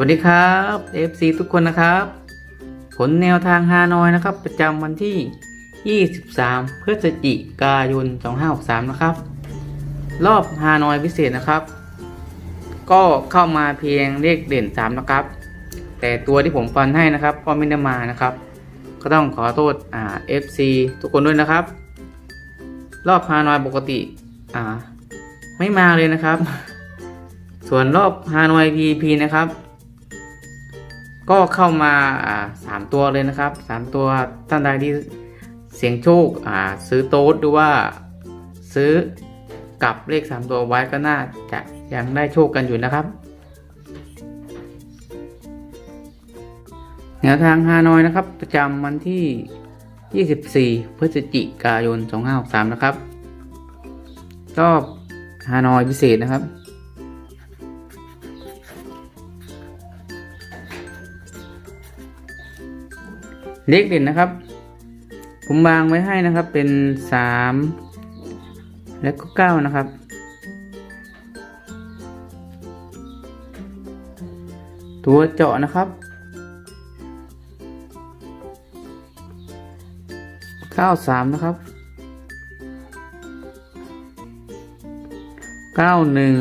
วัสดีครับ FC ทุกคนนะครับ ผลแนวทางฮานอยนะครับ ประจำวันที่ 23 พฤศจิกายน 2563 นะครับ รอบฮานอยพิเศษนะครับ ก็เข้ามาเพียงเลขเด่น 3 นะครับ แต่ตัวที่ผมฟันให้นะครับก็ไม่ได้มานะครับ ก็ต้องขอโทษอ่า FC ทุกคนด้วยนะครับ รอบฮานอยปกติอ่าไม่มาเลยนะครับ ส่วนรอบฮานอย VP นะครับ ก็เข้ามาอ่าสามตัวเลยนะครับสามตัวท่านใดที่เสียงโชคซื้อโต๊ดหรือว่าซื้อกลับเลขสามตัวไว้ก็น่าจะยังได้โชคกันอยู่นะครับแนวทางฮานอยนะครับ ประจำวันที่ 24 พฤศจิกายน 2563 นะครับ รอบฮานอยพิเศษนะครับ เลขเด่นนะครับ ผมวางไว้ให้นะครับเป็นสามและก็เก้านะครับ ตัวเจาะนะครับเก้าสามนะครับเก้าหนึ่ง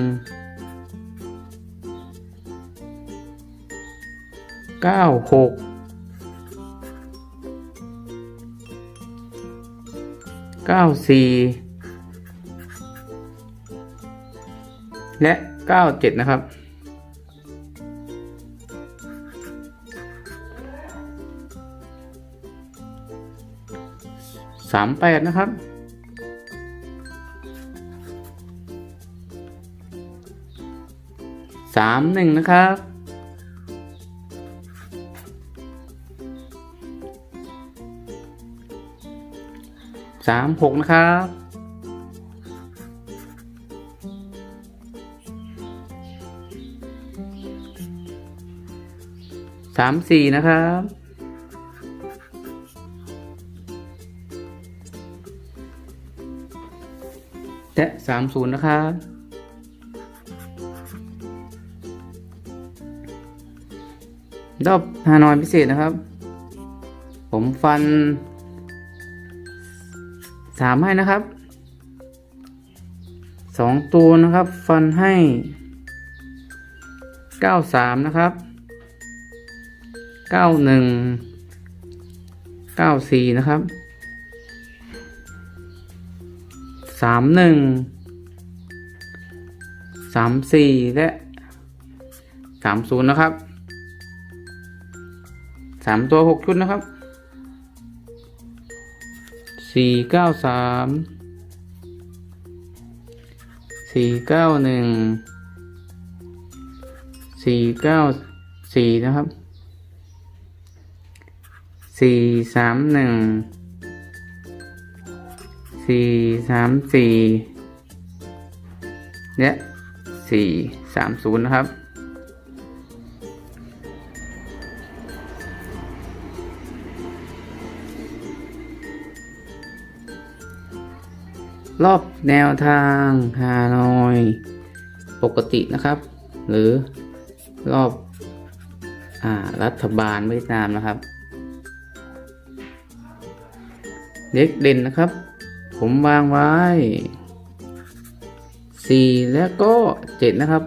เก้าหก เก้าสี่และเก้าเจ็ดนะครับ สามแปดนะครับสามหนึ่งนะครับ สามหกนะครับ สามสี่นะครับ และสามศูนย์นะครับรอบฮานอยพิเศษนะครับ ผมฟัน สามให้นะครับสองตัวนะครับ ฟันให้เก้าสามนะครับเก้าหนึ่งเก้าสี่นะครับสามหนึ่งสามสี่และสามศูนย์นะครับสามตัวหกชุดนะครับ สี่เก้าสามสี่เก้าหนึ่งสี่เก้าสี่นะครับสี่สามหนึ่งสี่สามสี่และสี่สามศูนย์นะครับ รอบแนวทางฮานอยปกตินะครับ หรือรอบอรัฐบาลเวียดนามนะครับเล็กเด่นนะครับ ผมวางไว้สี่แล้วก็เจ็ดนะครับ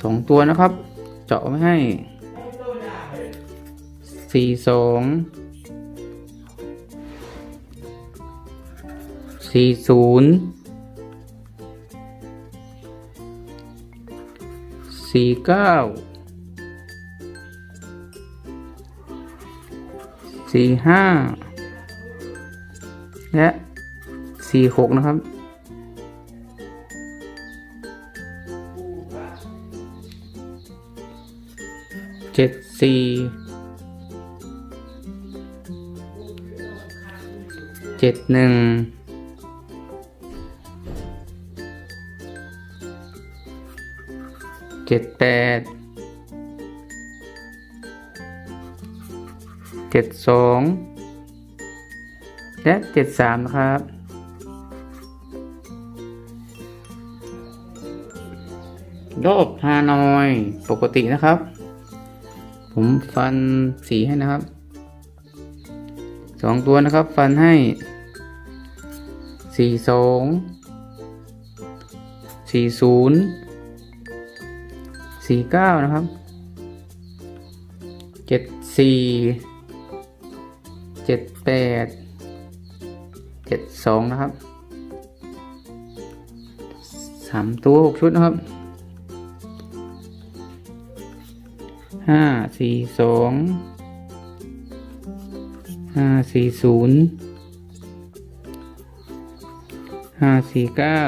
สองตัวนะครับ เจาะไม่ให้ สี่สองสี่ศูนย์สี่เก้าสี่ห้าและสี่หกนะครับ เจ็ดสี่ เจ็ดหนึ่งเจ็ดแปดเจ็ดสองและเจ็ดสามนะครับรอบฮานอยปกตินะครับ ผมฟันสีให้นะครับสองตัวนะครับ ฟันให้ สี่สองสี่ศูนย์สี่เก้านะครับเจ็ดสี่เจ็ดแปดเจ็ดสองนะครับสามตัวหกชุดนะครับห้าสี่สองห้าสี่ศูนย์ ห้าสี่เก้า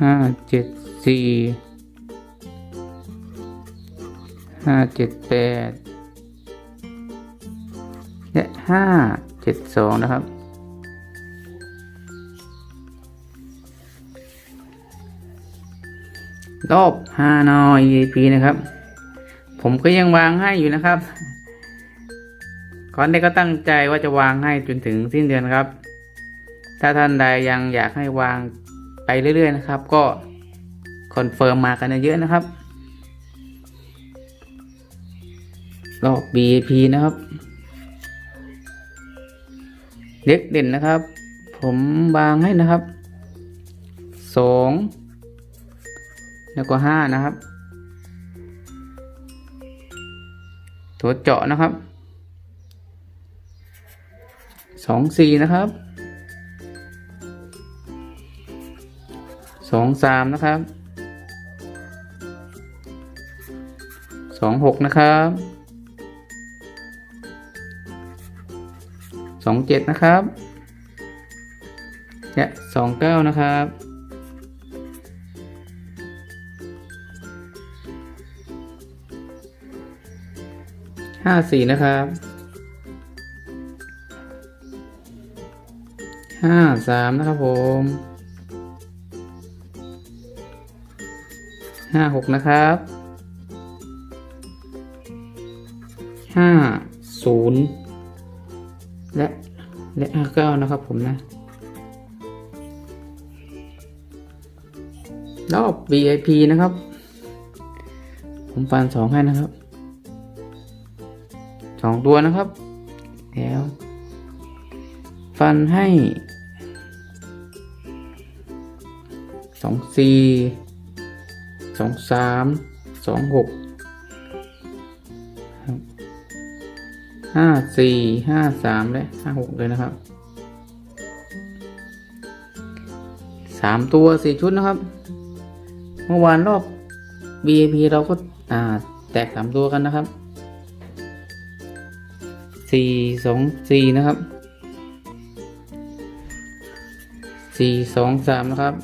ห้าเจ็ดสี่ห้าเจ็ดแปดและห้าเจ็ดสองนะครับ รอบฮานอย EP นะครับ ผมก็ยังวางให้อยู่นะครับ ก่อนได้ก็ตั้งใจว่าจะวางให้จนถึงสิ้นเดือนครับ ถ้าท่านใดยังอยากให้วางไปเรื่อยๆนะครับ ก็คอนเฟิร์มมากันเยอะๆนะครับ รอบ BAP นะครับเล็กเด่นนะครับ ผมวางให้นะครับสองแล้วก็ห้านะครับ ตัวเจาะนะครับ สองสี่นะครับสองสามนะครับสองหกนะครับสองเจ็ดนะครับและสองเก้านะครับห้าสี่นะครับ ห้าสามนะครับผมห้าหกนะครับห้าศูนย์และและห้าเก้านะครับผมนะ รอบ VIP นะครับ ผมฟันสองให้นะครับสองตัวนะครับ แล้ว ฟันให้ สองสี่สองสามสองหกห้าสี่ห้าสามและห้าหกเลยนะครับสามตัวสี่ชุดนะครับ เมื่อวานรอบ BAP เราก็อ่าแตกสามตัวกันนะครับสี่สองสี่นะครับสี่สองสามนะครับ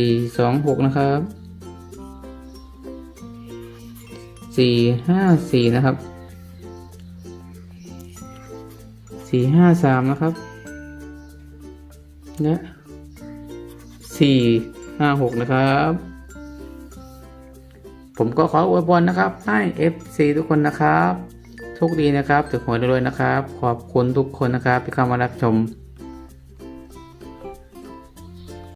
สี่สองหกนะครับสี่ห้าสี่นะครับสี่ห้าสามนะครับ และสี่ห้าหกนะครับ ผมก็ขออวยพรนะครับ ให้ FC ทุกคนนะครับโชคดีนะครับถึงหวยรวยนะครับ ขอบคุณทุกคนนะครับที่เข้ามารับชม